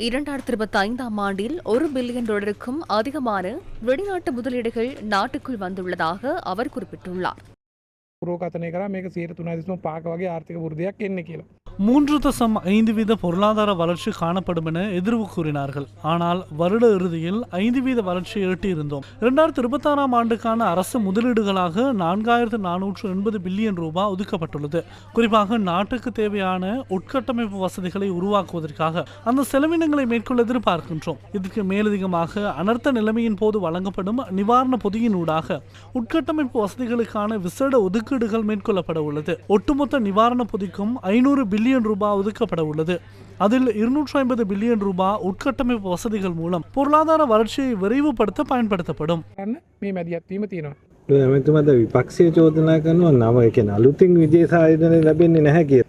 இரண்டாயிரத்தி இருபத்தி ஐந்தாம் ஆண்டில் ஒரு பில்லியன் டாலருக்கும் அதிகமான வெளிநாட்டு முதலீடுகள் நாட்டுக்குள் வந்துள்ளதாக அவர் குறிப்பிட்டுள்ளார் පුරෝකථනය කර මේක සේර තුනාදිස්ම පාක වගේ ආර්ථික වෘදයක් එන්න කියලා. மூன்று தசம் ஐந்து வீத பொருளாதார வளர்ச்சி காணப்படும் என எதிர்வு கூறினார்கள். ஆனால் வருட இறுதியில் ஐந்து வீத வளர்ச்சி எட்டியிருந்தோம். இரண்டாயிரத்தி இருபத்தாறாம் ஆண்டுக்கான அரசு முதலீடுகளாக நான்காயிரத்து நானூற்று எண்பது பில்லியன் ரூபாய் ஒதுக்கப்பட்டுள்ளது. குறிப்பாக நாட்டுக்கு தேவையான உட்கட்டமைப்பு வசதிகளை உருவாக்குவதற்காக அந்த செலவினங்களை மேற்கொள்ள எதிர்பார்க்கின்றோம். இதற்கு மேலதிகமாக அனர்த்த நிலைமையின் போது வழங்கப்படும் நிவாரண பொதியினூடாக உட்கட்டமைப்பு வசதிகளுக்கான விசேட ஒதுக்கீடுகள் மேற்கொள்ளப்பட உள்ளது. ஒட்டுமொத்த நிவாரண பொதிக்கும் ஐநூறு பில்லியன் ரூபாய் ஒதுக்கப்பட உள்ளது அதில் இருநூற்றி ஐம்பது பில்லியன் ரூபாய் உட்கட்டமைப்பு வசதிகள் மூலம் பொருளாதார வளர்ச்சியை விரைவுபடுத்த பயன்படுத்தப்படும் ගන්න මේ මැදිහත්වීම තියෙනවා. ඇමතුමද විපක්ෂය චෝදනා කරනවා නම එක අලුතින් විජේ සායධනය ලැබෙන්නේ නැහැ කිය.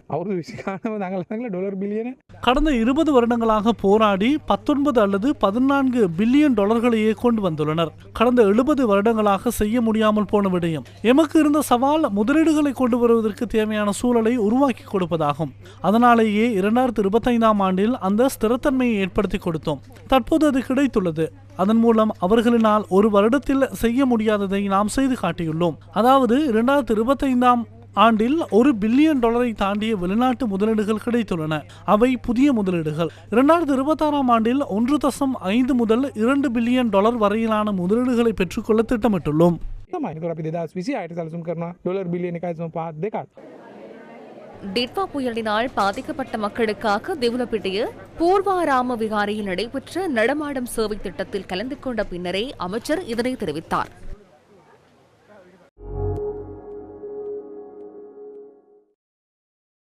கடந்த இருபது வருடங்களாக போராடி பத்தொன்பது அல்லது பதினான்கு பில்லியன் டாலர்களையே கொண்டு வந்துள்ளனர். கடந்த எழுபது வருடங்களாக செய்ய முடியாமல் போன விடயம். எமக்கு இருந்த சவால் முதலீடுகளை கொண்டு வருவதற்கு தேவையான சூழலை உருவாக்கி கொடுப்பதாகும். அதனாலேயே இரண்டாயிரத்தி இருபத்தைந்தாம் ஆண்டில் அந்த ஸ்திரத்தன்மையை ஏற்படுத்தி கொடுத்தோம். தற்போது அது கிடைத்துள்ளது. அதன் மூலம் அவர்களினால் ஒரு வருடத்தில் செய்ய முடியாததை நாம் செய்து காட்டியுள்ளோம். அதாவது இரண்டாயிரத்தி இருபத்தைந்தாம் ஆண்டில் ஒரு பில்லியன் டாலரை தாண்டிய வெளிநாட்டு முதலீடுகள் கிடைத்துள்ளன. அவை புதிய முதலீடுகள். இரண்டாயிரத்தி இருபத்தாறாம் ஆண்டில் ஒன்று தசம் ஐந்து முதல் இரண்டு பில்லியன் டாலர் வரையிலான முதலீடுகளை பெற்றுக்கொள்ள திட்டமிட்டுள்ளோம். டிட்வா புயலினால் பாதிக்கப்பட்ட மக்களுக்காக திவுலப்பிட்டிய பூர்வாராம விகாரியில் நடைபெற்ற நடமாடும் சேவை திட்டத்தில் கலந்து கொண்ட பின்னரே அமைச்சர் இதனை தெரிவித்தார்.